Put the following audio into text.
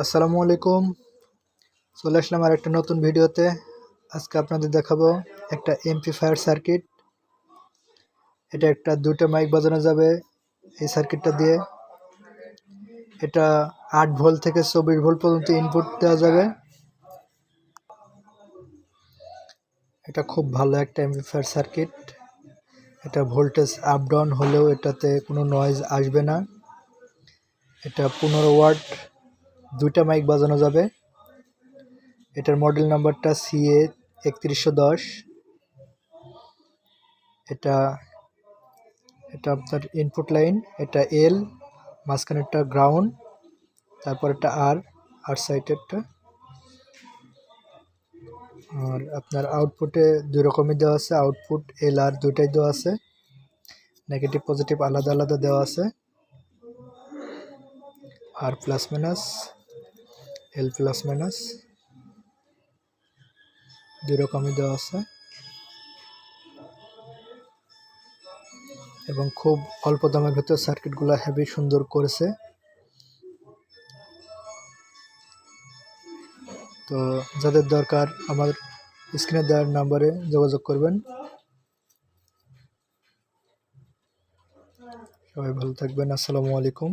আসসালামু আলাইকুম। চলে আসলাম আর একটা নতুন ভিডিওতে। আজকে আপনাদের দেখাবো একটা এমপ্লিফায়ার সার্কিট এটা একটা দুটো মাইক বাজানো যাবে এই সার্কিটটা দিয়ে। এটা আট ভোল্ট থেকে চব্বিশ ভোল্ট পর্যন্ত ইনপুট দেওয়া যাবে। এটা খুব ভালো একটা এমপ্লিফায়ার সার্কিট এটা ভোল্টেজ আপ ডাউন হলেও এটাতে কোনো নয়েজ আসবে না। এটা পনেরো ওয়াট দুইটা মাইক বাজানো যাবে। এটার মডেল নাম্বারটা সিএ একত্রিশশো দশ। এটা এটা আপনার ইনপুট লাইন এটা এল মাঝখানেরটা গ্রাউন্ড তারপর একটা আর আর সাইডেরটা আর আপনার আউটপুটে দুই রকমই দেওয়া আছে আউটপুট এল আর দুইটাই দেওয়া আছে। নেগেটিভ পজিটিভ আলাদা আলাদা দেওয়া আছে। আর plus minus L plus minus দুই দেওয়া আছে। এবং খুব অল্প দামের ভেতর সার্কিটগুলো হেভি সুন্দর করেছে। তো যাদের দরকার আমার স্ক্রিনে দেওয়ার নাম্বারে যোগাযোগ করবেন। সবাই ভালো থাকবেন। আসসালামু আলাইকুম।